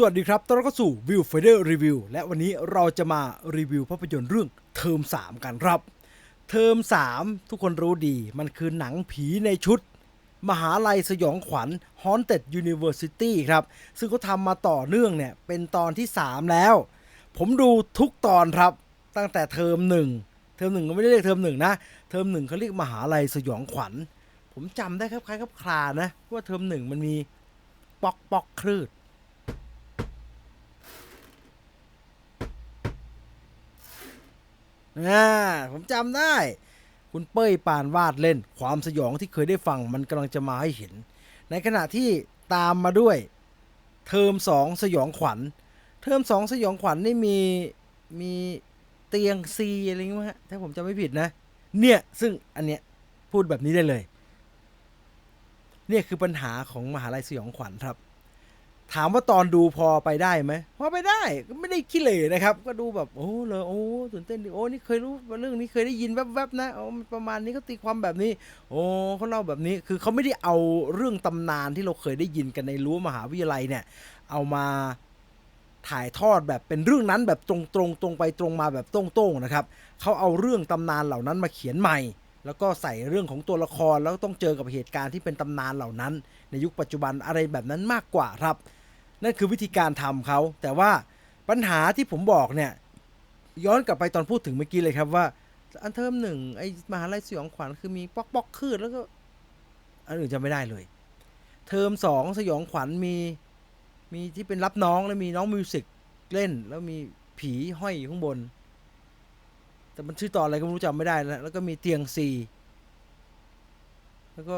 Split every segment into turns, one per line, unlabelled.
สวัสดีครับ ต้อนรับเข้าสู่ View f i n d e r Review และวันนี้เราจะมารีวิวภาพยนตร์เรื่องเทอม 3 กันครับ เทอม 3 ทุกคนรู้ดี มันคือหนังผีในชุด มหาลัยสยองขวัญ Haunted University ครับ ซึ่งเขาทำมาต่อเนื่องเนี่ย เป็นตอนที่ 3 แล้ว ผมดูทุกตอนครับ ตั้งแต่เทอม 1 เทอมหนึ่งก็ไม่ได้เรียกเทอมหนึ่งนะ เทอมหนึ่งเขาเรียกมหาลัยสยองขวัญ ผมจำได้ครับคล้ายครับคลานะว่าเทอมหนึ่งมันมีปอกปอกคลืด อ่าผมจำได้ คุณเป้ยปานวาดเล่น ความสยองที่เคยได้ฟังมันกำลังจะมาให้เห็น ในขณะที่ตามมาด้วย เทอมสองสยองขวัญ เทอมสองสยองขวัญนี่มีมีเตียงซีอะไรอย่างเงี้ยฮะถ้าผมจำไม่ผิดนะ เนี่ยซึ่งอันเนี้ยพูดแบบนี้ได้เลย เนี่ยคือปัญหาของมหาลัยสยองขวัญครับ ถามว่าตอนดูพอไปได้ไหมพอไปได้ก็ไม่ได้ขี้เหร่นะครับ ก็ดูแบบโอ้เลยโอ้ตื่นเต้นดิโอ้นี่เคยรู้เรื่องนี้เคยได้ยินแวบๆนะโอ้ประมาณนี้เขาตีความแบบนี้ โอ้เขาเล่าแบบนี้คือเขาไม่ได้เอาเรื่องตำนานที่เราเคยได้ยินกันในรั้วมหาวิทยาลัยเนี่ย เอามาถ่ายทอดแบบเป็นเรื่องนั้นแบบตรงๆตรงไปตรงมาแบบตรงๆนะครับเขาเอาเรื่องตำนานเหล่านั้นมาเขียนใหม่ แล้วก็ใส่เรื่องของตัวละครแล้วต้องเจอกับเหตุการณ์ที่เป็นตำนานเหล่านั้น ในยุคปัจจุบันอะไรแบบนั้นมากกว่าครับ นั่นคือวิธีการทำเขา แต่ว่าปัญหาที่ผมบอกเนี่ย ย้อนกลับไปตอนพูดถึงเมื่อกี้เลยครับว่า อันเทอมหนึ่งไอ้มหาลัยสยองขวัญคือมีป๊อกป๊อกคืดแล้วก็อันอื่นจะไม่ได้เลย เทอมสองสยองขวัญมีมีที่เป็นรับน้องแล้วมีน้องมิวสิกเล่น แล้วมีผีห้อยอยู่ข้างบน แต่มันชื่อตอนอะไรก็ไม่รู้จำไม่ได้แล้วแล้วก็มีเตียงซีแล้วก็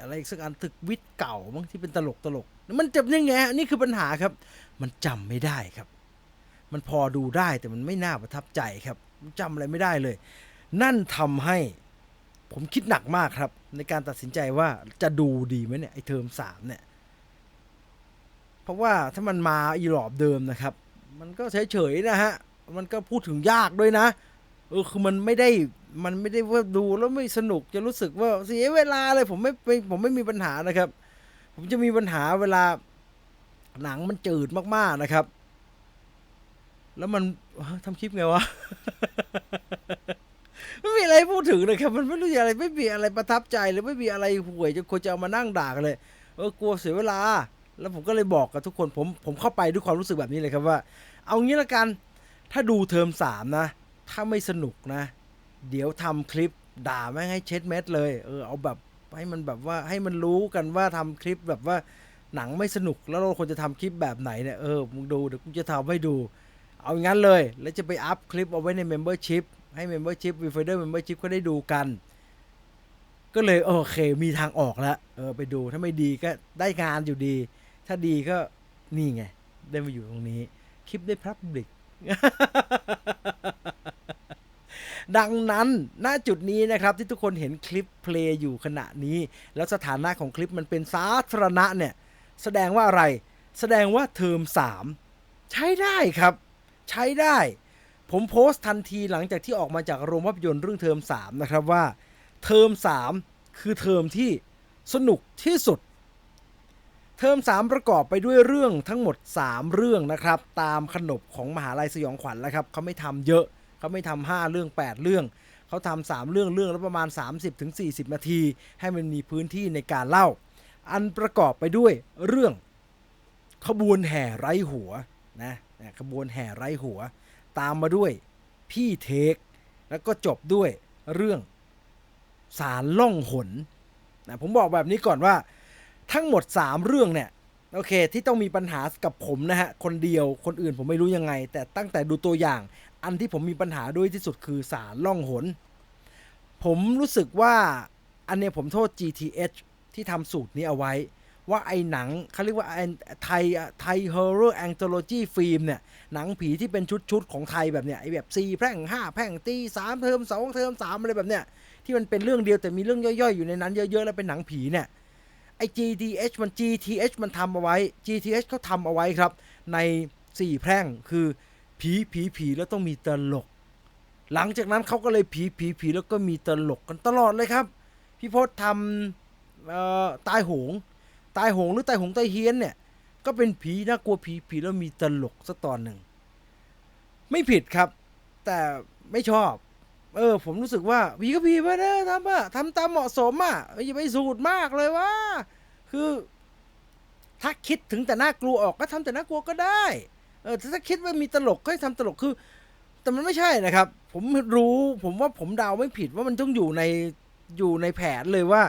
อะไรอีกสักอันตึกวิทย์เก่ามั้งที่เป็นตลกตลก มันจำยังไงฮะนี่คือปัญหาครับ มันจำไม่ได้ครับ มันพอดูได้แต่มันไม่น่าประทับใจครับจำอะไรไม่ได้เลย นั่นทำให้ผมคิดหนักมากครับ ในการตัดสินใจว่าจะดูดีไหมเนี่ยไอเทอมสามเนี่ย เพราะว่าถ้ามันมาอีหลอบเดิมนะครับ มันก็เฉยๆนะฮะ มันก็พูดถึงยากด้วยนะเออคือมันไม่ได้ มันไม่ได้ว่าดูแล้วไม่สนุกจะรู้สึกว่าเสียเวลาเลยผมไม่ไมผมไม่มีปัญหานะครับ ผมจะมีปัญหาเวลาหนังมันจืดมากๆนะครับ แล้วมันทำคลิปไงวะไม่มีอะไรพูดถึงเลยครับ มันไม่รู้อะไรไม่มีอะไรประทับใจหรือไม่มีอะไรห่วยจะควรจะเอามานั่งด่ากันเลยเออกลัวเสียเวลา แล้วผมก็เลยบอกกับทุกคนผมผมเข้าไปด้วยความรู้สึกแบบนี้เลยครับว่า เอางี้ละกัน ถ้าดูเทอมสามนะ ถ้าไม่สนุกนะ เดี๋ยวทำคลิปด่าแม่งให้เช็ดเม็ดเลย เออเอาแบบให้มันแบบว่าให้มันรู้กันว่าทำคลิปแบบว่าหนังไม่สนุกแล้วเราควรจะทำคลิปแบบไหนเนี่ยเออมึงดูเดี๋ยวกูจะทำให้ดู เอาอย่างนั้นเลย แล้วจะไปอัพคลิปเอาไว้ใน Membership ให้ Membership v i f i d e r Membership ก็ได้ดูกัน ก็เลยโอเคมีทางออกแล้วเออไปดูถ้าไม่ดีก็ได้งานอยู่ดี ถ้าดีก็นี่ไง ได้มาอยู่ตรงนี้ คลิปได้พับลิก ดังนั้นณจุดนี้นะครับที่ทุกคนเห็นคลิปเพลย์อยู่ขณะนี้ แล้วสถานะของคลิปมันเป็นสาธารณะเนี่ย แสดงว่าอะไร แสดงว่าเทอม 3 ใช้ได้ครับ ใช้ได้ ผมโพสต์ทันทีหลังจากที่ออกมาจากโรงภาพยนตร์เรื่องเทอม 3 นะครับว่า เทอม 3 คือเทอมที่สนุกที่สุดเทอม 3 ประกอบไปด้วยเรื่องทั้งหมด 3 เรื่องนะครับ ตามขนบของมหาลัยสยองขวัญแล้วครับเขาไม่ทำเยอะ เขาไม่ทำห้าเรื่อง 8 เรื่อง เขาทำสามเรื่องเรื่องละประมาณ 30-40 นาที ให้มันมีพื้นที่ในการเล่า อันประกอบไปด้วยเรื่องขบวนแห่ไร้หัวนะนะขบวนแห่ไร้หัว ตามมาด้วยพี่เทค แล้วก็จบด้วยเรื่องสารล่องหนนะผมบอกแบบนี้ก่อนว่าทั้งหมด 3 เรื่องเนี่ยโอเค ที่ต้องมีปัญหากับผมนะฮะ คนเดียวคนอื่นผมไม่รู้ยังไง แต่ตั้งแต่ดูตัวอย่าง อันที่ผมมีปัญหาด้วยที่สุดคือสารล่องหน ผมรู้สึกว่าอันเนี้ยผมโทษ GTH ที่ทำสูตรนี้เอาไว้ ว่าไอ้หนังเขาเรียกว่าไทยไทยฮอร์เรอร์แองโทโลจีฟิล์มเนี่ย หนังผีที่เป็นชุดๆ ของไทยแบบเนี้ยไอ้แบบ4แพร่ง5แพร่งตี3เทอม2เทอม3อะไรแบบเนี้ย ที่มันเป็นเรื่องเดียวแต่มีเรื่องย่อยๆ อยู่ในนั้นเยอะๆ แล้วเป็นหนังผีเนี่ยไอ้ GTH มัน GTH มันทำเอาไว้ GTH เขาทำเอาไว้ครับ ใน 4 แพร่งคือ ผีผีผีแล้วต้องมีตลก หลังจากนั้นเขาก็เลยผีผีผีแล้วก็มีตลกกันตลอดเลยครับ พี่พศทำตายโหง ตายโหงหรือตายโหงตายเฮียนเนี่ย ก็เป็นผีน่ากลัวผีผีแล้วมีตลกสักตอนหนึ่ง ไม่ผิดครับ แต่ไม่ชอบ เออ ผมรู้สึกว่าผีก็ผีไปเด้อทำอะทำตามเหมาะสมอะอยอย่าไปสูตรมากเลยว่า คือ ถ้าคิดถึงแต่น่ากลัวออกก็ทำแต่น่ากลัวก็ได้ เออถ้าคิดว่ามีตลกก็ให้ทำตลกคือ แต่มันไม่ใช่นะครับ ผมรู้ผมว่าผมเดาไม่ผิดว่ามันต้องอยู่ในอยู่ในแผนเลยว่า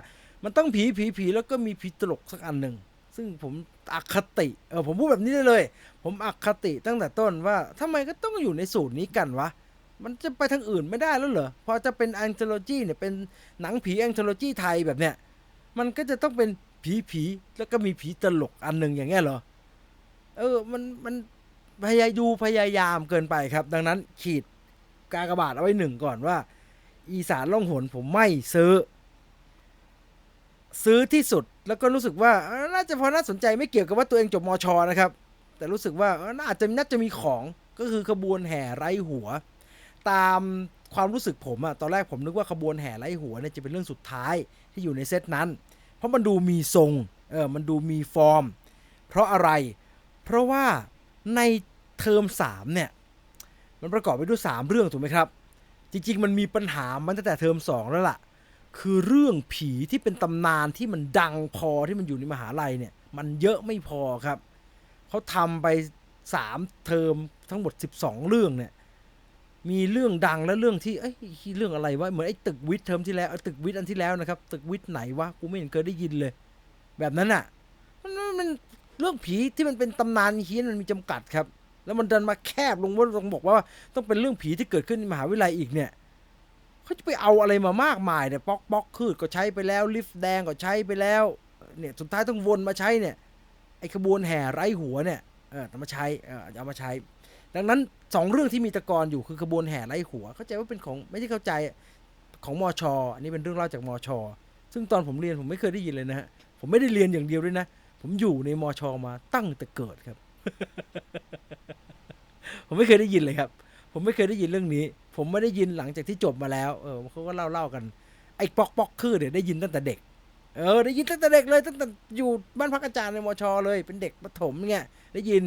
มันต้องผีผีผีแล้วก็มีผีตลกสักอันหนึ่งซึ่งผมอคติเออผมพูดแบบนี้ได้เลย ผมอคติตั้งแต่ต้นว่าทำไมก็ต้องอยู่ในสูตรนี้กันวะมันจะไปทางอื่นไม่ได้แล้วเหรอพอจะเป็นแองเจโลจีเนี่ยเป็นหนังผีแองเจโลจีไทยแบบเนี้ยมันก็จะต้องเป็นผีผีแล้วก็มีผีตลกอันหนึ่งอย่างเงี้ยเหรอเออมันมัน พยายดูพยายามเกินไปครับ ดังนั้นขีดกากบาทเอาไว้หนึ่งก่อนว่า อีสานล่องหนผมไม่ซื้อ ซื้อที่สุดแล้วก็รู้สึกว่าน่าจะพอน่าสนใจไม่เกี่ยวกับว่าตัวเองจบมชนะครับ แต่รู้สึกว่าน่าจะน่าจะมีของก็คือขบวนแห่ไร้หัว ตามความรู้สึกผมอะตอนแรกผมนึกว่าขบวนแห่ไร้หัวเนี่ยจะเป็นเรื่องสุดท้ายที่อยู่ในเซตนั้น เพราะมันดูมีทรงเออมันดูมีฟอร์ม เพราะอะไร เพราะว่า ในเทอมสามเนี่ย มันประกอบไปด้วยสามเรื่องถูกไหมครับ จริง ๆ มันมีปัญหามันตั้งแต่เทอมสองแล้วล่ะ คือเรื่องผีที่เป็นตำนานที่มันดังพอที่มันอยู่ในมหาลัยเนี่ย มันเยอะไม่พอครับเขาทำไปสามเทอมทั้งหมด12เรื่องเนี่ย มีเรื่องดังและเรื่องที่เอ้ยเรื่องอะไรวะเหมือนไอ้ตึกวิทย์เทอมที่แล้วตึกวิทย์อันที่แล้วนะครับ ตึกวิทย์ไหนวะกูไม่เห็นเคยได้ยินเลย แบบนั้นอะมันมัน เรื่องผีที่มันเป็นตำนานเฮี้ยนมันมีจำกัดครับ แล้วมันเดินมาแคบลงว่าต้องบอกว่าต้องเป็นเรื่องผีที่เกิดขึ้นในมหาวิทยาลัยอีกเนี่ยเขาจะไปเอาอะไรมามากมายเนี่ยป๊อกป๊อกคืดก็ใช้ไปแล้ว ลิฟต์แดงก็ใช้ไปแล้วเนี่ยสุดท้ายต้องวนมาใช้เนี่ยไอขบวนแห่ไร้หัวเนี่ยเออเอามาใช้เออเอามาใช้ ดังนั้นสองเรื่องที่มีตะกอนอยู่คือขบวนแห่ไร้หัว เข้าใจว่าเป็นของไม่ใช่เข้าใจของมอชอันนี้เป็นเรื่องเล่าจากมอชซึ่งตอนผมเรียนผมไม่เคยได้ยินเลยนะฮะผมไม่ได้เรียนอย่างเดียวด้วยนะ ผมอยู่ในมอชมาตั้งแต่เกิดครับ ผมไม่เคยได้ยินเลยครับ ผมไม่เคยได้ยินเรื่องนี้ ผมไม่ได้ยินหลังจากที่จบมาแล้ว เออเขาก็เล่าเล่ากัน ไอ้ปอกปอกคือเนี่ยได้ยินตั้งแต่เด็ก เออ ได้ยินตั้งแต่เด็กเลยตั้งแต่อยู่บ้านพักอาจารย์ในมชเลย เป็นเด็กประถมเนี่ยได้ยิน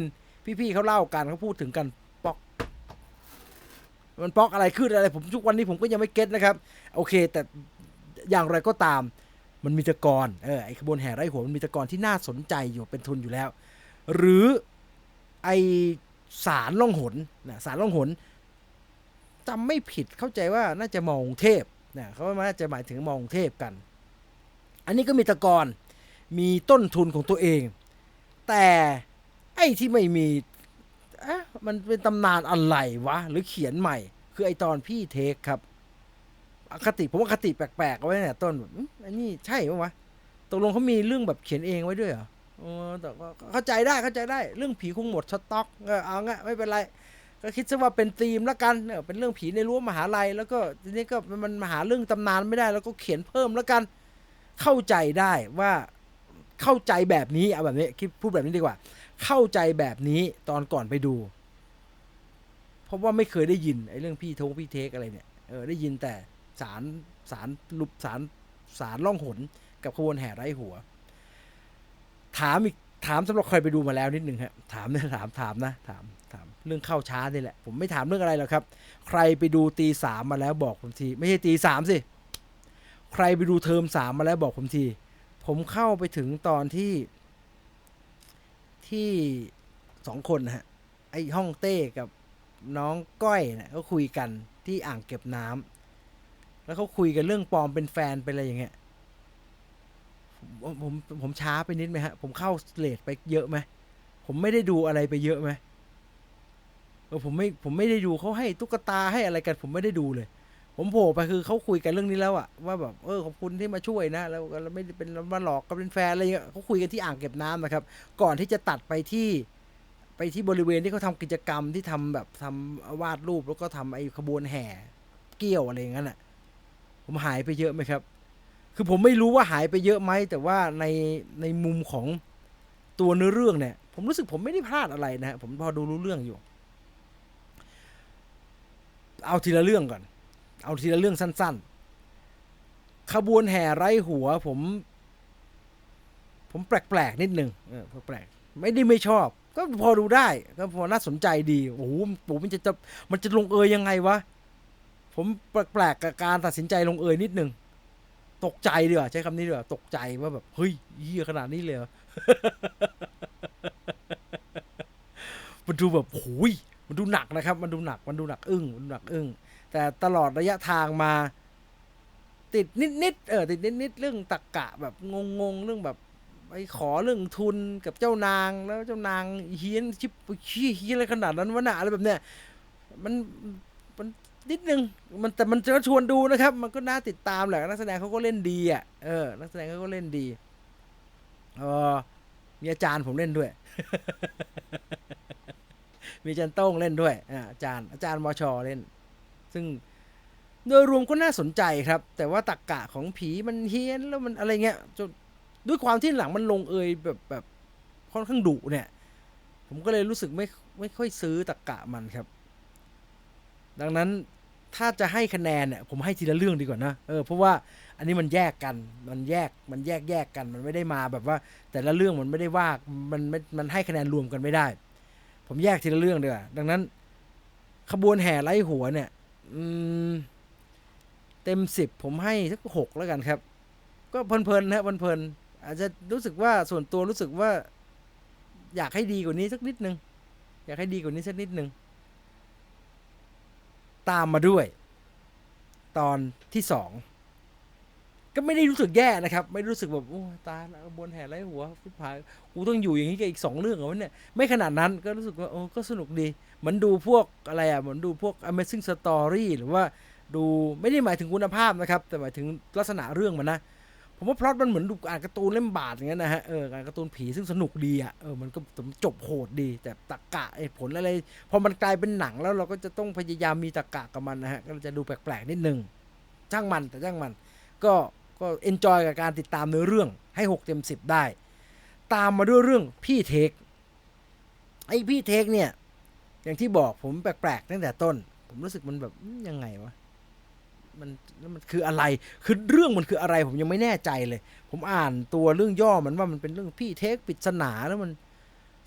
พี่ๆเขาเล่ากันเขาพูดถึงกันปอก มันปอกอะไรขึ้นอะไร ผมทุกวันนี้ผมก็ยังไม่เก็ตนะครับ โอเค แต่อย่างไรก็ตาม มันมีตะกอนเออไอขบวนแห่ไร่หัวมันมีตะกอนที่น่าสนใจอยู่เป็นทุนอยู่แล้ว หรือไอสารล่องหนนะสารล่องหนจำไม่ผิดเข้าใจว่าน่าจะมองเทพนะเขาว่าน่าจะหมายถึงมองเทพกัน อันนี้ก็มีตะกอนมีต้นทุนของตัวเอง แต่ไอ้ที่ไม่มีอะมันเป็นตำนานอะไรวะ หรือเขียนใหม่ คือไอตอนพี่เทคครับ คติผมว่าคติแปลกๆเอาไว้เนี่ยต้นแบบอื้ออันนี้ใช่ปะวะตกลงเขามีเรื่องแบบเขียนเองไว้ด้วยเหรอเออแต่ก็เข้าใจได้เข้าใจได้ เรื่องผีคงหมดสต็อกเออเอางี้ไม่เป็นไร ก็คิดซะว่าเป็นธีมแล้วกันเออเป็นเรื่องผีในรั้วมหาลัย แล้วก็ทีนี้ก็มันมาหาเรื่องตำนานไม่ได้ แล้วก็เขียนเพิ่มแล้วกัน เข้าใจได้ว่าเข้าใจแบบนี้เอาแบบนี้คิดพูดแบบนี้ดีกว่า เข้าใจแบบนี้ตอนก่อนไปดู เพราะว่าไม่เคยได้ยินไอ้เรื่องพี่ทงพี่เทคอะไรเนี่ยเออได้ยินแต่ สารสารลุบสารสารล่องหนกับขบวนแห่ไร้หัว ถามอีกถามสำหรับใครไปดูมาแล้วนิดนึงฮะถามนะถามถามนะถามถามเรื่องเข้าช้านี่แหละ ผมไม่ถามเรื่องอะไรหรอกครับ ใครไปดูตีสามมาแล้วบอกผมที ไม่ใช่ตีสามสิ ใครไปดูเทอมสามมาแล้วบอกผมที ผมเข้าไปถึงตอนที่ที่สองคนนะฮะไอ้ห้องเต้กับน้องก้อยเนะเขาคุยกันที่อ่างเก็บน้ำ แล้วเขาคุยกันเรื่องปลอมเป็นแฟนเป็นอะไรอย่างเงี้ยผมผมผมช้าไปนิดไหมฮะ ผมเข้าเลทไปเยอะไหมผมไม่ได้ดูอะไรไปเยอะไหมเออผมไม่ผมไม่ได้ดูเขาให้ตุ๊กตาให้อะไรกัน ผมไม่ได้ดูเลย ผมโผล่ไปคือเขาคุยกันเรื่องนี้แล้วอะว่าแบบเออขอบคุณที่มาช่วยนะ แล้วเราไม่ได้เป็นมาหลอกกันเป็นแฟนอะไรเงี้ยเขาคุยกันที่อ่างเก็บน้ำนะครับ ก่อนที่จะตัดไปที่ไปที่บริเวณที่เขาทำกิจกรรมที่ทำแบบทำวาดรูปแล้วก็ทำไอ้ขบวนแห่เกี้ยวอะไรอย่างนั้นอะ ผมหายไปเยอะไหมครับ คือผมไม่รู้ว่าหายไปเยอะไหม แต่ว่าในในมุมของตัวเนื้อเรื่องเนี่ย ผมรู้สึกผมไม่ได้พลาดอะไรนะฮะผมพอดูรู้เรื่องอยู่ เอาทีละเรื่องก่อน เอาทีละเรื่องสั้น ๆ ขบวนแห่ไร้หัว ผม ผมแปลกๆนิดนึงเออแปลกไม่ได้ไม่ชอบ ก็พอดูได้ ก็พอน่าสนใจดี โอ้โหผมมันจะจะมันจะลงเอยยังไงวะ ผมแปลกๆกับการตัดสินใจลงเอยนิดนึง ตกใจเดีกว่าใช้คำนี้เดีกว่าตกใจว่าแบบ เฮ้ยเหี้ยขนาดนี้เลยมันดูแบบโอ้ยมันดูหนักนะครับ มันดูหนักมันดูหนักอึ้งมันดูหนักอึ้งแต่ตลอดระยะทางมา ติดนิดๆเออติดนิดๆเรื่องตักกะแบบงงๆเรื่องแบบไปขอเรื่องทุนกับเจ้านางแล้วเจ้านางเฮี้ยนชิบชี้เฮี้ยอะไรขนาดนั้นวะหนาอะไรแบบเนี้ยมัน นิดนึงมันแต่มันจะชวนดูนะครับ มันก็น่าติดตามแหละนักแสดงเขาก็เล่นดีอะเออนักแสดงเขาก็เล่นดีเออมีอาจารย์ผมเล่นด้วย มีอาจารย์โต้งเล่นด้วยอ่าอาจารย์อาจารย์มชเล่น ซึ่งโดยรวมก็น่าสนใจครับ แต่ว่าตักกะของผีมันเฮี้ยนแล้วมันอะไรเงี้ยจนด้วยความที่หลังมันลงเอยแบบแบบค่อนข้างดุเนี่ย ผมก็เลยรู้สึกไม่ไม่ค่อยซื้อตักกะมันครับ ดังนั้น ถ้าจะให้คะแนนเนี่ยผมให้ทีละเรื่องดีกว่านะเออเพราะว่าอันนี้มันแยกกันมันแยกมันแยกแยกกันมันไม่ได้มาแบบว่า แต่ละเรื่องมันไม่ได้ว่ามันไม่มันให้คะแนนรวมกันไม่ได้ ผมแยกทีละเรื่องดีกว่าดังนั้น ขบวนแห่ไล่หัวเนี่ยอืมเต็มสิบผมให้สักหกแล้วกันครับ ก็เพลินๆนะเพลินๆอาจจะรู้สึกว่าส่วนตัวรู้สึกว่า อยากให้ดีกว่านี้สักนิดนึงอยากให้ดีกว่านี้สักนิดนึง ตามมาด้วย ตอนที่สองก็ไม่ได้รู้สึกแย่นะครับ ไม่รู้สึกแบบโอ้ตายแล้วบนแห่ไรหัวฟุตผากูต้องอยู่อย่างนี้กับอีกสองเรื่องเหรอวะเนี่ยไม่ขนาดนั้นก็รู้สึกว่าโอ้ก็สนุกดีเหมือนดูพวกอะไรอะเหมือนดูพวก Amazing Story หรือว่าดูไม่ได้หมายถึงคุณภาพนะครับ แต่หมายถึงลักษณะเรื่องมันนะ ผมว่าพล็อตมันเหมือนดูอ่านการ์ตูนเล่มบาทอย่างนั้นนะฮะเอออ่านการ์ตูนผีซึ่งสนุกดีอะเออมันก็จบโหดดี แต่ตะกะไอ้ผลอะไรพอมันกลายเป็นหนังแล้วเราก็จะต้องพยายามมีตะกะกับมันนะฮะก็จะดูแปลกๆนิดนึงช่างมันแต่ช่างมัน ก็ก็เอนจอยกับการติดตามเนื้อเรื่องให้หกเต็มสิบได้ ตามมาด้วยเรื่องพี่เทคไอ้พี่เทคเนี่ย อย่างที่บอกผมแปลกๆตั้งแต่ต้น ผมรู้สึกมันแบบยังไงวะ มันแล้วมันคืออะไร คือเรื่องมันคืออะไรผมยังไม่แน่ใจเลย ผมอ่านตัวเรื่องย่อมันว่ามันเป็นเรื่องพี่เทคปริศนาแล้วมัน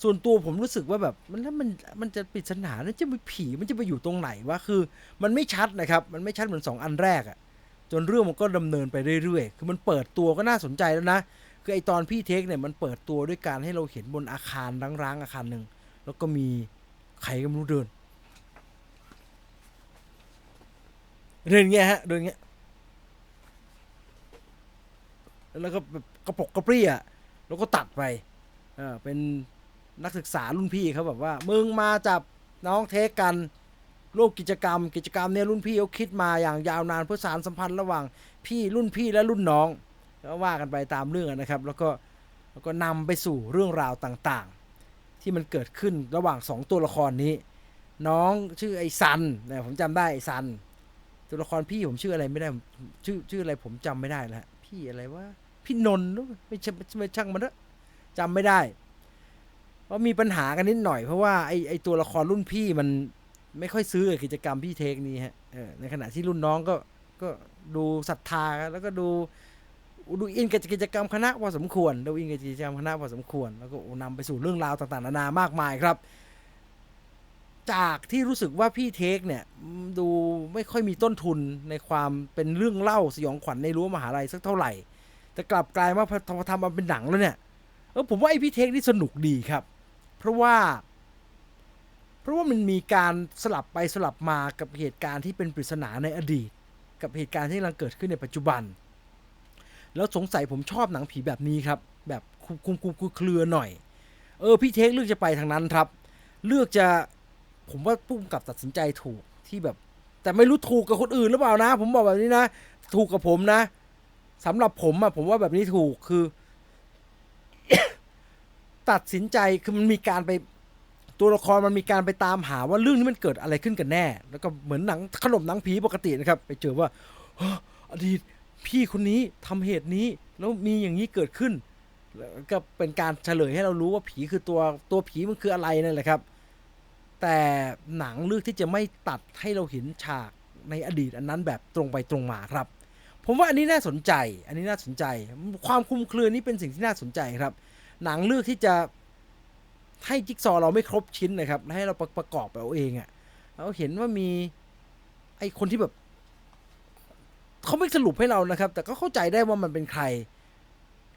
ส่วนตัวผมรู้สึกว่าแบบ มันแล้วมันมันจะปริศนาแล้วจะมีผีมันจะไปอยู่ตรงไหนวะคือ มันไม่ชัดนะครับ มันไม่ชัดเหมือนสองอันแรกอะจนเรื่องมันก็ดำเนินไปเรื่อยๆ คือมันเปิดตัวก็น่าสนใจแล้วนะ คือไอตอนพี่เทคเนี่ยมันเปิดตัวด้วยการให้เราเห็นบนอาคารร้างๆอาคารหนึ่ง แล้วก็มีใครก็ไม่รู้เดิน เดินอย่างเงี้ยฮะเดินอย่างเงี้ยแล้วก็แบบกระปกกระปรี้อะแล้วก็ตัดไปเออเป็นนักศึกษารุ่นพี่เขาแบบว่า มึงมาจับน้องเทคกันร่วมกิจกรรม กิจกรรมเนี่ยรุ่นพี่เขาคิดมาอย่างยาวนานเพื่อสารสัมพันธ์ระหว่างพี่รุ่นพี่และรุ่นน้องก็ว่ากันไปตามเรื่องนะครับ แล้วก็แล้วก็นำไปสู่เรื่องราวต่างๆ ที่มันเกิดขึ้นระหว่างสองตัวละครนี้ น้องชื่อไอซันนะผมจำได้ไอซัน ตัวละครพี่ผมชื่ออะไรไม่ได้ชื่อชื่ออะไรผมจำไม่ได้แล้วพี่อะไรวะพี่นนท์หรือไม่ใช่ไม่ช่างมันเถอะจำไม่ได้เพราะมีปัญหากันนิดหน่อยเพราะว่าไอไอตัวละครรุ่นพี่มันไม่ค่อยซื้อกิจกรรมพี่เทคนี้ฮะในขณะที่รุ่นน้องก็ก็ดูศรัทธาแล้วก็ดูดูอินกับกิจกรรมคณะพอสมควรดูอินกับกิจกรรมคณะพอสมควร แล้วก็โอ้นำไปสู่เรื่องราวต่างๆ นานามากมายครับ จากที่รู้สึกว่าพี่เทคเนี่ย ดูไม่ค่อยมีต้นทุนในความเป็นเรื่องเล่าสยองขวัญในรั้วมหาลัยสักเท่าไหร่ แต่กลับกลายว่าพอทำมาเป็นหนังแล้วเนี่ยเออผมว่าไอพี่เทคนี่สนุกดีครับ เพราะว่า เพราะว่ามันมีการสลับไปสลับมากับเหตุการณ์ที่เป็นปริศนาในอดีต กับเหตุการณ์ที่กำลังเกิดขึ้นในปัจจุบัน แล้วสงสัยผมชอบหนังผีแบบนี้ครับ แบบคุมคุมคุมคุมเครือหน่อย เออพี่เทคเลือกจะไปทางนั้นครับ เลือกจะ ผมว่าพุ่มกับตัดสินใจถูกที่แบบ แต่ไม่รู้ถูกกับคนอื่นหรือเปล่านะ ผมบอกแบบนี้นะ ถูกกับผมนะสำหรับผมอะผมว่าแบบนี้ถูกคือ ตัดสินใจคือมันมีการไปตัวละครมันมีการไปตามหาว่าเรื่องนี้มันเกิดอะไรขึ้นกันแน่ แล้วก็เหมือนหนังขนมหนังผีปกตินะครับ ไปเจอว่าออดีตพี่คนนี้ทำเหตุนี้ แล้วมีอย่างนี้เกิดขึ้นแล้วก็เป็นการเฉลยให้เรารู้ว่าผีคือตัวตัวผีมันคืออะไรนั่นแหละครับ แต่หนังเลือกที่จะไม่ตัดให้เราเห็นฉากในอดีตอันนั้นแบบตรงไปตรงมาครับ ผมว่าอันนี้น่าสนใจ อันนี้น่าสนใจ ความคุมเครือนี้เป็นสิ่งที่น่าสนใจครับ หนังเลือกที่จะให้จิ๊กซอว์เราไม่ครบชิ้นนะครับ ให้เราประประกอบเอาเองอะ่ะเราเห็นว่ามีไอคนที่แบบเขาไม่สรุปให้เรานะครับ แต่ก็เข้าใจได้ว่ามันเป็นใคร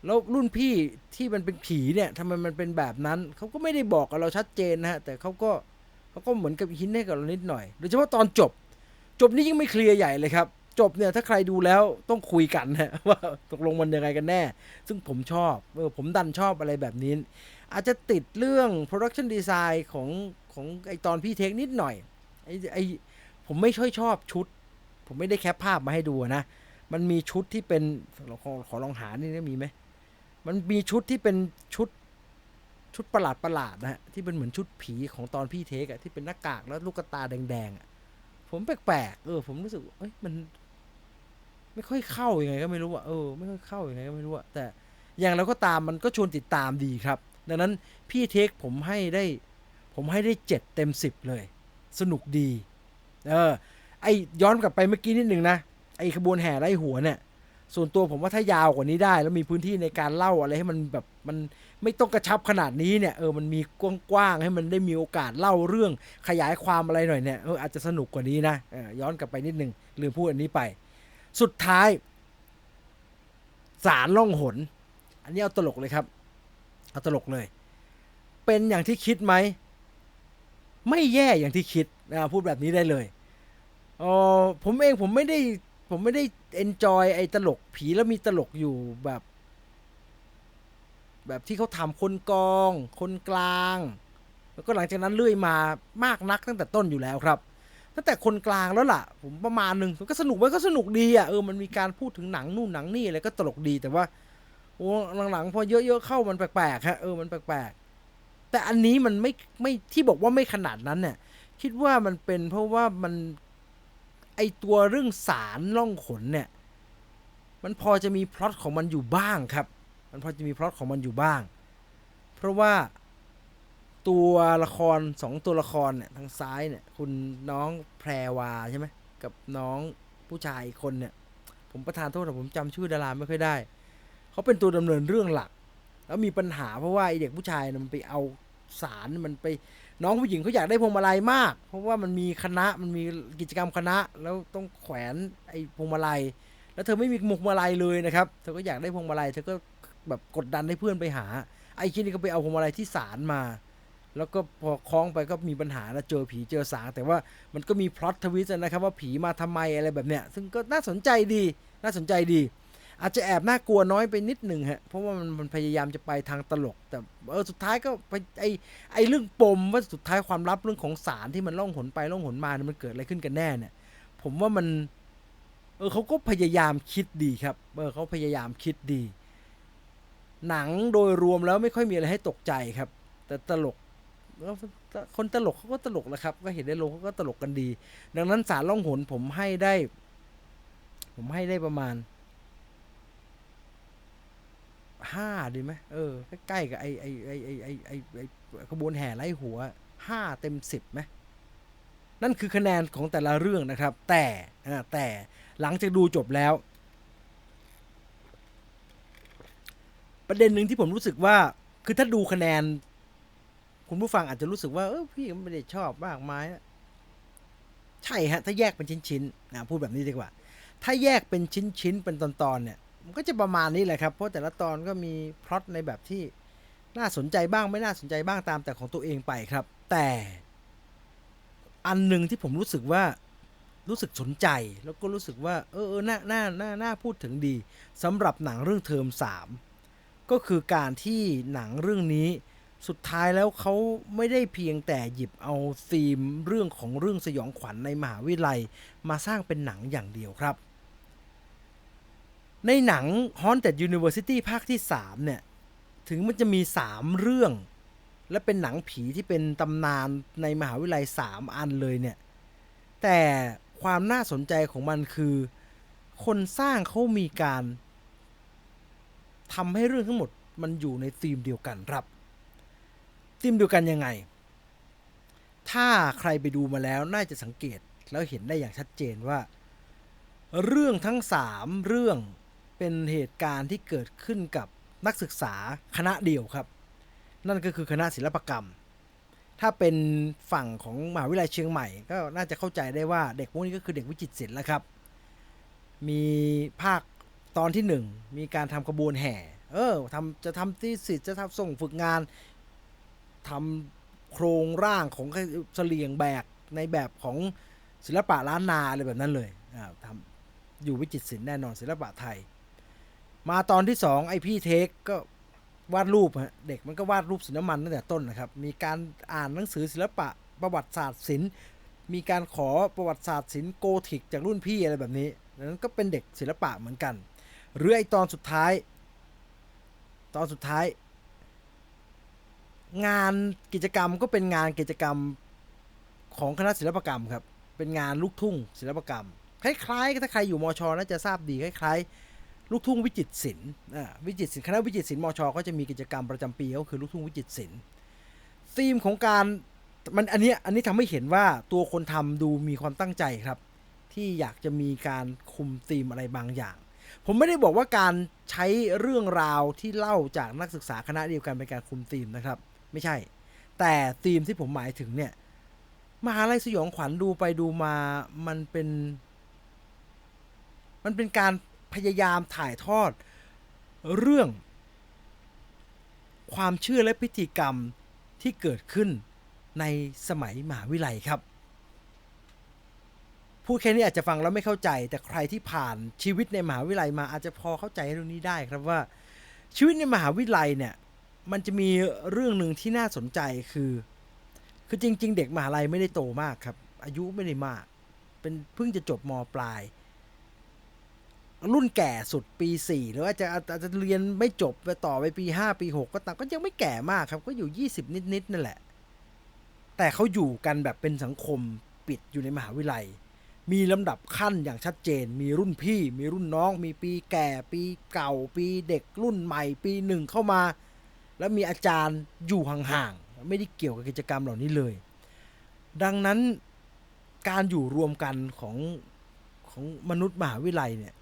แล้วรุ่นพี่ที่มันเป็นผีเนี่ยทำไมมันเป็นแบบนั้น เขาก็ไม่ได้บอกกับเราชัดเจนนะฮะ แต่เขาก็ เขาก็เหมือนกับหินให้กับเรานิดหน่อย โดยเฉพาะตอนจบ จบนี่ยิ่งไม่เคลียร์ใหญ่เลยครับ จบเนี่ยถ้าใครดูแล้วต้องคุยกันนะว่าตกลงมันยังไงกันแน่ ซึ่งผมชอบเออผมดันชอบอะไรแบบนี้ อาจจะติดเรื่อง production design ของของไอตอนพี่เทคนิดหน่อยไอไอผมไม่ค่อยชอบชุด ผมไม่ได้แคปภาพมาให้ดูนะ มันมีชุดที่เป็นขอขอลองหานี่นะมีไหมมันมีชุดที่เป็นชุด ชุดประหลาดประหลาดนะฮะที่เป็นเหมือนชุดผีของตอนพี่เทคอะที่เป็นหน้ากากแล้วลูกตาแดงๆอะผมแปลกๆเออ ผมรู้สึกเอ้ยมัน ไม่ค่อยเข้ายังไง ก็ไม่รู้อะเออไม่ค่อยเข้ายังไงก็ไม่รู้อะแต่อย่างเราก็ตามมันก็ชวนติดตามดีครับ ดังนั้นพี่เทคผมให้ได้ ผมให้ได้เจ็ดเต็มสิบเลย สนุกดี เออ ไอย้อนกลับไปเมื่อกี้นิดหนึ่งนะไอขบวนแห่ไล่หัวเนี่ย ส่วนตัวผมว่าถ้ายาวกว่านี้ได้ แล้วมีพื้นที่ในการเล่าอะไรให้มันแบบมันไม่ต้องกระชับขนาดนี้เนี่ยเออมันมีกว้างๆให้มันได้มีโอกาสเล่าเรื่องขยายความอะไรหน่อยเนี่ยเอออาจจะสนุกกว่านี้นะออย้อนกลับไปนิดหนึ่งลืมพูดอันนี้ไป สุดท้ายสารล่องหน อันนี้เอาตลกเลยครับ เอาตลกเลย เป็นอย่างที่คิดไหม ไม่แย่อย่างที่คิดนะพูดแบบนี้ได้เลยเออผมเองผมไม่ได้ ผมไม่ได้เอนจอยไอ้ตลกผีแล้วมีตลกอยู่แบบ แบบที่เขาทำคนกอง คนกลาง แล้วก็หลังจากนั้นเรื่อยมามากนักตั้งแต่ต้นอยู่แล้วครับ ตั้งแต่คนกลางแล้วล่ะ ผมประมาณหนึ่งมันก็สนุกมันก็สนุกดีอะเออมันมีการพูดถึงหนังนู่นหนังนี่อะไรก็ตลกดีแต่ว่าโอ้หลังๆพอเยอะๆเข้ามันแปลกๆฮะเออมันแปลกๆแต่อันนี้มันไม่ไม่ที่บอกว่าไม่ขนาดนั้นเนี่ยคิดว่ามันเป็นเพราะว่ามัน ไอตัวเรื่องสารล่องขนเนี่ย มันพอจะมีพล็อตของมันอยู่บ้างครับ มันพอจะมีพล็อตของมันอยู่บ้าง เพราะว่าตัวละครสองตัวละครเนี่ยทางซ้ายเนี่ยคุณน้องแพรวาใช่ไหมกับน้องผู้ชายคนเนี่ย ผมประธานโทษแต่ผมจำชื่อดาราไม่ค่อยได้ เขาเป็นตัวดำเนินเรื่องหลัก แล้วมีปัญหาเพราะว่าไอเด็กผู้ชายน่ะมันไปเอาสารมันไป น้องผู้หญิงเขาอยากได้พวงมาลัยมาก เพราะว่ามันมีคณะมันมีกิจกรรมคณะแล้วต้องแขวนไอ้พวงมาลัย แล้วเธอไม่มีพวงมาลัยเลยนะครับเธอก็อยากได้พวงมาลัยเธอก็แบบกดดันให้เพื่อนไปหา ไอ้ชิ้นนี้ก็ไปเอาพวงมาลัยที่ศาลมา แล้วก็พอคล้องไปก็มีปัญหาแล้วเจอผีเจอสางแต่ว่ามันก็มีพล็อตทวิสต์นะครับว่าผีมาทำไมอะไรแบบเนี้ยซึ่งก็น่าสนใจดีน่าสนใจดี อาจจะแอบน่ากลัวน้อยไปนิดหนึ่งฮะ เพราะว่ามันมันพยายามจะไปทางตลก แต่เออสุดท้ายก็ไปไอไอเรื่องปมว่าสุดท้ายความลับเรื่องของสารที่มันล่องหนไปล่องหนมาเนี่ยมันเกิดอะไรขึ้นกันแน่เนี่ย ผมว่ามัน เออเขาก็พยายามคิดดีครับ เออเขาพยายามคิดดี หนังโดยรวมแล้วไม่ค่อยมีอะไรให้ตกใจครับ แต่ตลกคนตลกเขาก็ตลกแหละครับ ก็เห็นได้ลงเขาก็ตลกกันดี ดังนั้นสารล่องหนผมให้ได้ ผมให้ได้ประมาณ ห้าดีไหมเออใกล้ๆกับไอไอไอไอไอไอไอขบวนแห่ไล่หัวห้าเต็มสิบไหมนั่นคือคะแนนของแต่ละเรื่องนะครับ แต่แต่หลังจากดูจบแล้ว ประเด็นหนึ่งที่ผมรู้สึกว่า คือถ้าดูคะแนน คุณผู้ฟังอาจจะรู้สึกว่าเออพี่ไม่ได้ชอบมากมายใช่ฮะ ถ้าแยกเป็นชิ้นๆนะพูดแบบนี้ดีกว่า ถ้าแยกเป็นชิ้นๆเป็นตอนๆเนี่ย มันก็จะประมาณนี้แหละครับ เพราะแต่ละตอนก็มีพล็อตในแบบที่น่าสนใจบ้างไม่น่าสนใจบ้างตามแต่ของตัวเองไปครับ แต่อันหนึ่งที่ผมรู้สึกว่ารู้สึกสนใจแล้วก็รู้สึกว่า เออเออน่าน่าน่าน่าพูดถึงดีสำหรับหนังเรื่องเทอมสามก็คือการที่หนังเรื่องนี้สุดท้ายแล้วเขาไม่ได้เพียงแต่หยิบเอาธีมเรื่องของเรื่องสยองขวัญในมหาวิทยาลัย มาสร้างเป็นหนังอย่างเดียวครับ ในหนัง Haunted University ภาคที่ 3 เนี่ย ถึงมันจะมี 3 เรื่อง และเป็นหนังผีที่เป็นตำนานในมหาวิทยาลัย 3 อันเลยเนี่ย แต่ความน่าสนใจของมันคือ คนสร้างเขามีการทำให้เรื่องทั้งหมดมันอยู่ในธีมเดียวกันครับธีมเดียวกันยังไง ถ้าใครไปดูมาแล้วน่าจะสังเกตแล้วเห็นได้อย่างชัดเจนว่า เรื่องทั้งสามเรื่อง เป็นเหตุการณ์ที่เกิดขึ้นกับนักศึกษาคณะเดียวครับ นั่นก็คือคณะศิลปกรรม ถ้าเป็นฝั่งของมหาวิทยาลัยเชียงใหม่ ก็น่าจะเข้าใจได้ว่าเด็กพวกนี้ก็คือเด็กวิจิตรศิลป์แล้วครับ มีภาคตอนที่หนึ่งมีการทำกระบวนแห่ เออทำจะทำที่สิทธิ์จะทำส่งฝึกงานทำโครงร่างของเสลียงแบกในแบบของศิลปะล้านนาอะไรแบบนั้นเลยอ่าทำอยู่วิจิตรศิลป์แน่นอนศิลปะไทย มาตอนที่สองไอพี่เทคก็วาดรูปฮะเด็กมันก็วาดรูปศิลปมันตั้งแต่ต้นนะครับ มีการอ่านหนังสือศิลปะประวัติศาสตร์ศิลป์มีการขอประวัติศาสตร์ศิลป์โกธิกจากรุ่นพี่อะไรแบบนี้นั้นก็เป็นเด็กศิลปะเหมือนกัน หรือไอตอนสุดท้าย ตอนสุดท้าย งานกิจกรรมก็เป็นงานกิจกรรมของคณะศิลปกรรมครับ เป็นงานลูกทุ่งศิลปกรรม คล้ายๆถ้าใครอยู่มชน่าจะทราบดีคล้าย ๆ ลูกทุ่งวิจิตศิลป์วิจิตศิลป์คณะวิจิตศิลป์มชก็จะมีกิจกรรมประจำปีก็คือลูกทุ่งวิจิตศิลป์ธีมของการมันอันนี้อันนี้ทำให้เห็นว่าตัวคนทำดูมีความตั้งใจครับ ที่อยากจะมีการคุมธีมอะไรบางอย่าง ผมไม่ได้บอกว่าการใช้เรื่องราวที่เล่าจากนักศึกษาคณะเดียวกันเป็นการคุมธีมนะครับ ไม่ใช่ แต่ธีมที่ผมหมายถึงเนี่ยมหาลัยสยองขวัญดูไปดูมามันเป็น มันเป็นการ พยายามถ่ายทอด เรื่อง ความเชื่อและพิธีกรรมที่เกิดขึ้นในสมัยมหาวิทยาลัยครับ พูดแค่นี้อาจจะฟังแล้วไม่เข้าใจ แต่ใครที่ผ่านชีวิตในมหาวิทยาลัยมาอาจจะพอเข้าใจเรื่องนี้ได้ครับว่า ชีวิตในมหาวิทยาลัยเนี่ยมันจะมีเรื่องหนึ่งที่น่าสนใจคือ คือจริง ๆ เด็กมหาลัยไม่ได้โตมากครับ อายุไม่ได้มาก เป็นเพิ่งจะจบมปลาย รุ่นแก่สุดปี 4 หรือว่าจะอาจจะเรียนไม่จบไปต่อไปปี 5 ปี 6 ก็ตางก็ยังไม่แก่มากครับ ก็อยู่ 20 นิดๆนั่นแหละ แต่เขาอยู่กันแบบเป็นสังคมปิดอยู่ในมหาวิทยาลัย มีลำดับขั้นอย่างชัดเจน มีรุ่นพี่ มีรุ่นน้อง มีปีแก่ ปีเก่า ปีเด็กรุ่นใหม่ ปีหนึ่งเข้ามา แล้วมีอาจารย์อยู่ห่างๆไม่ได้เกี่ยวกับกิจกรรมเหล่านี้เลย ดังนั้นการอยู่รวมกันของของมนุษย์มหาวิทยาลัยเนี่ย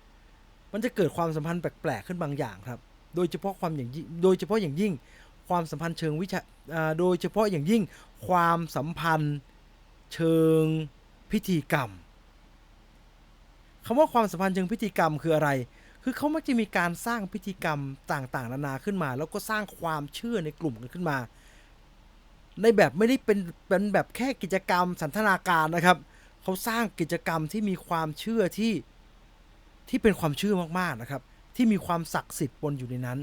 มันจะเกิดความสัมพันธ์แปลกๆขึ้นบางอย่างครับ โดยเฉพาะความอย่างโดยเฉพาะอย่างยิ่งความสัมพันธ์เชิงวิชาโดยเฉพาะอย่างยิ่งความสัมพันธ์เชิงพิธีกรรมคำว่าความสัมพันธ์เชิงพิธีกรรมคืออะไร คือเขามักจะมีการสร้างพิธีกรรมต่างๆ นานาขึ้นมา แล้วก็สร้างความเชื่อในกลุ่มกันขึ้นมา ในแบบไม่ได้เป็นเป็นแบบแค่กิจกรรมสันทนาการนะครับ เขาสร้างกิจกรรมที่มีความเชื่อที่ ที่เป็นความเชื่อมากๆนะครับ ที่มีความศักดิ์สิทธิ์ปนอยู่ในนั้น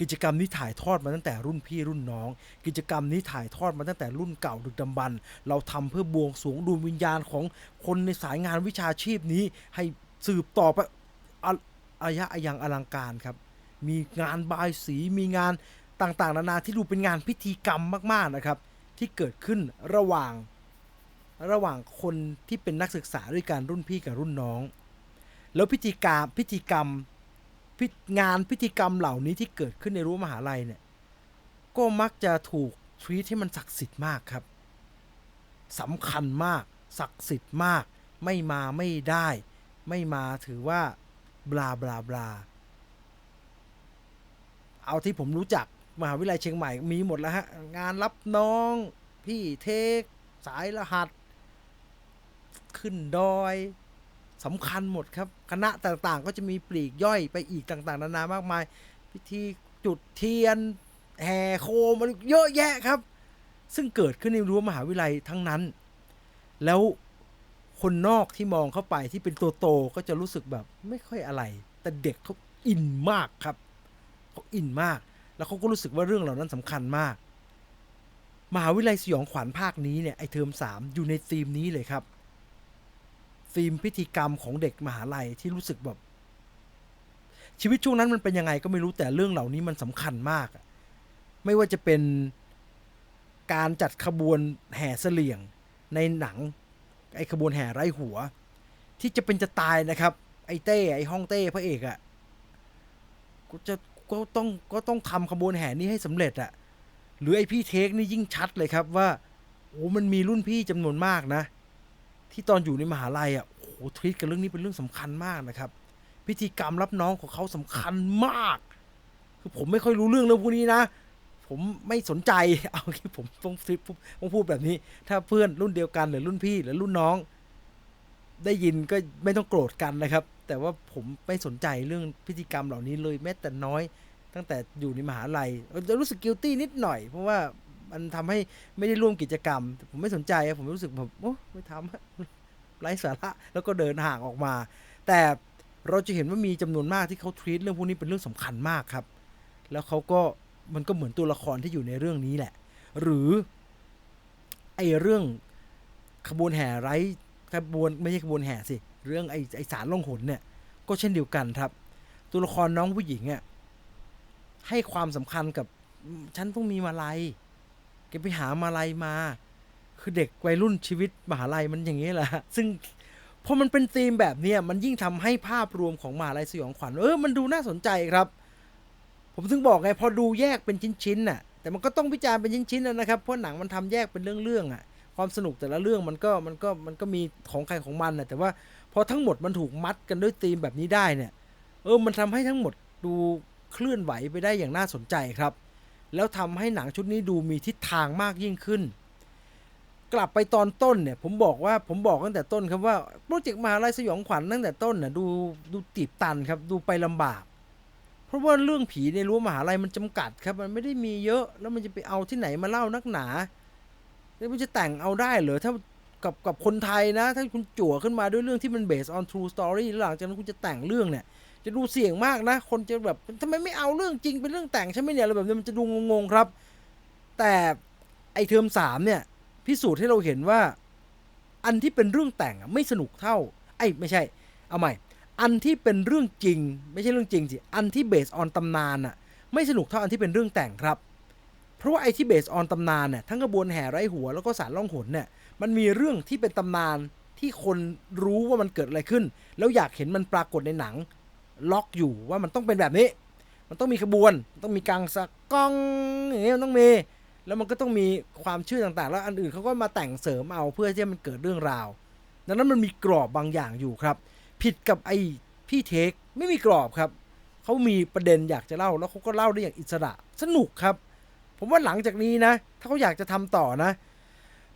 กิจกรรมนี้ถ่ายทอดมาตั้งแต่รุ่นพี่รุ่นน้อง กิจกรรมนี้ถ่ายทอดมาตั้งแต่รุ่นเก่าดึกดำบรรเราทำเพื่อบวงสวงดวงวิญญาณของคนในสายงานวิชาชีพนี้ให้สืบต่อไปอะอายะอายังอลังการครับ มีงานบายสีมีงานต่างๆ นานาที่ดูเป็นงานพิธีกรรมมากๆนะครับ ที่เกิดขึ้นระหว่างระหว่างคนที่เป็นนักศึกษาด้วยกันรุ่นพี่กับรุ่นน้อง แล้วพิธีการพิธีกรรมงานพิธีกรรมเหล่านี้ที่เกิดขึ้นในรั้วมหาลัยเนี่ย ก็มักจะถูกทวีตให้มันศักดิ์สิทธิ์มากครับสำคัญมาก ศักดิ์สิทธิ์มาก ไม่มาไม่ได้ ไม่มาถือว่าบลาบลาบลาเอาที่ผมรู้จักมหาวิทยาลัยเชียงใหม่มีหมดแล้วฮะ งานรับน้อง พี่เทค สายรหัส ขึ้นดอย สำคัญหมดครับ คณะต่างๆ ก็จะมีปลีกย่อยไปอีกต่างๆ นานามากมาย พิธีจุดเทียน แห่โคมอะไรเยอะแยะครับ ซึ่งเกิดขึ้นในรั้วมหาวิทยาลัยทั้งนั้น แล้วคนนอกที่มองเข้าไปที่เป็นตัวโตก็จะรู้สึกแบบไม่ค่อยอะไร แต่เด็กเขาอินมากครับเขาอินมาก แล้วเขาก็รู้สึกว่าเรื่องเหล่านั้นสำคัญมาก มหาวิทยาลัยสยองขวัญภาคนี้เนี่ยไอเทอมสามอยู่ในธีมนี้เลยครับ ธีมพิธีกรรมของเด็กมหาลัยที่รู้สึกแบบ ชีวิตช่วงนั้นมันเป็นยังไงก็ไม่รู้แต่เรื่องเหล่านี้มันสำคัญมาก ไม่ว่าจะเป็นการจัดขบวนแห่เสลี่ยงในหนัง ไอ้ขบวนแห่ไร้หัว ที่จะเป็นจะตายนะครับ ไอ้เต้ไอ้ห้องเต้พระเอกอะก็จะก็ต้องก็ต้องทำขบวนแห่นี้ให้สำเร็จอะหรือไอ้พี่เทคนี่ยิ่งชัดเลยครับว่าโอ้มันมีรุ่นพี่จำนวนมากนะ ที่ตอนอยู่ในมหาลัยอะโอ้โหทรีตกับเรื่องนี้เป็นเรื่องสำคัญมากนะครับ พิธีกรรมรับน้องของเขาสำคัญมาก คือผมไม่ค่อยรู้เรื่องเรื่องพวกนี้นะ ผมไม่สนใจเอาที่ผมต้องต้องพูดแบบนี้ ถ้าเพื่อนรุ่นเดียวกันหรือรุ่นพี่หรือรุ่นน้อง ได้ยินก็ไม่ต้องโกรธกันนะครับ แต่ว่าผมไม่สนใจเรื่องพิธีกรรมเหล่านี้เลยแม้แต่น้อยตั้งแต่อยู่ในมหาลัยจะรู้สึกกิลตี้นิดหน่อย เพราะว่า มันทำให้ไม่ได้ร่วมกิจกรรม ผมไม่สนใจผมรู้สึกแบบโอ้ไม่ทำไร้สาระแล้วก็เดินห่างออกมา แต่เราจะเห็นว่ามีจำนวนมากที่เขาทรีตเรื่องพวกนี้เป็นเรื่องสำคัญมากครับ แล้วเขาก็มันก็เหมือนตัวละครที่อยู่ในเรื่องนี้แหละ หรือไอเรื่องขบวนแห่ไร้ขบวนไม่ใช่ขบวนแห่สิ เรื่องไอไอสารล่องหนเนี่ย ก็เช่นเดียวกันครับ ตัวละครน้องผู้หญิงอะให้ความสำคัญกับฉันต้องมีมาลัย แกไปหามาลัยมา คือเด็กวัยรุ่นชีวิตมหาลัยมันอย่างนี้แหละซึ่งพอมันเป็นธีมแบบเนี้ยมันยิ่งทำให้ภาพรวมของมหาลัยสยองขวัญเออมันดูน่าสนใจครับ ผมถึงบอกไงพอดูแยกเป็นชิ้นๆน่ะ แต่มันก็ต้องพิจารณ์เป็นชิ้นๆนะนะครับเพราะหนังมันทำแยกเป็นเรื่องๆอะ ความสนุกแต่ละเรื่องมันก็มันก็มันก็มีของใครของมันนะแต่ว่าพอทั้งหมดมันถูกมัดกันด้วยธีมแบบนี้ได้เนี่ย เออมันทำให้ทั้งหมดดูเคลื่อนไหวไปได้อย่างน่าสนใจครับ แล้วทำให้หนังชุดนี้ดูมีทิศทางมากยิ่งขึ้น กลับไปตอนต้นเนี่ย ผมบอกว่าผมบอกตั้งแต่ต้นครับว่าโปรเจกต์มหาลัยสยองขวัญตั้งแต่ต้นน่ะดูดูตีบตันครับ ดูไปลำบาก เพราะว่าเรื่องผีในรั้วมหาลัยมันจำกัดครับ มันไม่ได้มีเยอะแล้วมันจะไปเอาที่ไหนมาเล่านักหนาแล้วมันจะแต่งเอาได้เหรอถ้ากับกับคนไทยนะ ถ้าคุณจั่วขึ้นมาด้วยเรื่องที่มัน based on true story แล้วหลังจากนั้นคุณจะแต่งเรื่องเนี่ย จะดูเสี่ยงมากนะ คนจะแบบทำไมไม่เอาเรื่องจริงเป็นเรื่องแต่งใช่ไหมเนี่ยอะไรแบบนี้มันจะดูงงๆครับ แต่ไอเทอมสามเนี่ย พิสูจน์ให้เราเห็นว่า อันที่เป็นเรื่องแต่งไม่สนุกเท่า ไอ้ยไม่ใช่ เอาใหม่ อันที่เป็นเรื่องจริง ไม่ใช่เรื่องจริงสิอันที่ based on ตำนานอะไม่สนุกเท่าอันที่เป็นเรื่องแต่งครับ เพราะว่าไอที่ based on ตำนานเนี่ยทั้งกระบวนแห่ไร้หัวแล้วก็สารล่องหนเนี่ยมันมีเรื่องที่เป็นตำนานที่คนรู้ว่ามันเกิดอะไรขึ้น แล้วอยากเห็นมันปรากฏในหนัง ล็อกอยู่ว่ามันต้องเป็นแบบนี้ มันต้องมีขบวน ต้องมีกลางสะก้องอย่างเงี้ยมันต้องมี แล้วมันก็ต้องมีความเชื่อต่างๆ แล้วอันอื่นเขาก็มาแต่งเสริมเอาเพื่อที่มันเกิดเรื่องราว ดังนั้นมันมีกรอบบางอย่างอยู่ครับ ผิดกับไอ้พี่เทคไม่มีกรอบครับ เขามีประเด็นอยากจะเล่าแล้วเขาก็เล่าได้อย่างอิสระ สนุกครับ ผมว่าหลังจากนี้นะ ถ้าเขาอยากจะทำต่อนะ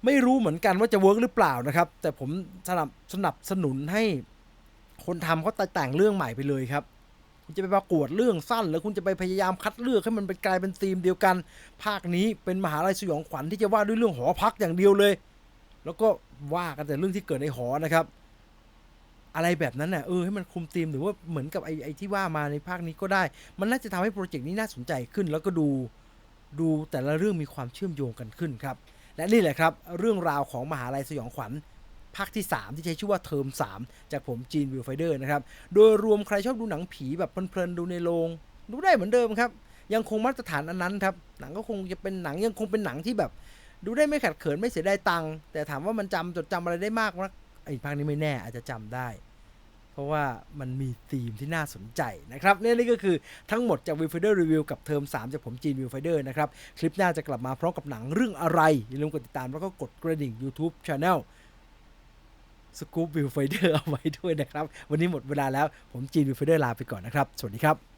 ไม่รู้เหมือนกันว่าจะเวิร์กหรือเปล่านะครับ แต่ผมสนับสนับสนุนให้ คนทำเขาแต่งเรื่องใหม่ไปเลยครับ คุณจะไปประกวดเรื่องสั้น แล้วคุณจะไปพยายามคัดเลือกให้มันเป็นกลายเป็นธีมเดียวกัน ภาคนี้เป็นมหาลัยสยองขวัญที่จะว่าด้วยเรื่องหอพักอย่างเดียวเลย แล้วก็ว่ากันแต่เรื่องที่เกิดในหอนะครับ อะไรแบบนั้นน่ะเออให้มันคุมธีมหรือว่าเหมือนกับไอ้ไอที่ว่ามาในภาคนี้ก็ได้ มันน่าจะทำให้โปรเจกต์นี้น่าสนใจขึ้น แล้วก็ดูดูแต่ละเรื่องมีความเชื่อมโยงกันขึ้นครับ และนี่แหละครับ เรื่องราวของมหาลัยสยองขวัญ ภาคที่ 3 ที่ใช้ชื่อว่าเทอม 3 จากผมจีนวิวไฟเดอร์นะครับ โดยรวมใครชอบดูหนังผีแบบเพลินๆดูในโรงดูได้เหมือนเดิมครับ ยังคงมาตรฐานอันนั้นครับ หนังก็คงจะเป็นหนังยังคงเป็นหนังที่แบบ ดูได้ไม่ขัดเขินไม่เสียดายตังค์แต่ถามว่ามันจำจดจำอะไรได้มากนะไอ้ภาคนี้ไม่แน่อาจจะจำได้ เพราะว่ามันมีธีมที่น่าสนใจนะครับเนี่ยนี่ก็คือทั้งหมดจากวิวไฟเดอร์รีวิวกับเทอม 3 จากผมจีนวิวไฟเดอร์นะครับ คลิปหน้าจะกลับมาพร้อมกับหนังเรื่องอะไรอย่าลืมกดติดตามแล้วก็กดกระดิ่ง YouTube Channel สกู๊ปวิวไฟเดอร์เอาไว้ด้วยนะครับ วันนี้หมดเวลาแล้วผมจีนวิวไฟเดอร์ลาไปก่อนนะครับ สวัสดีครับ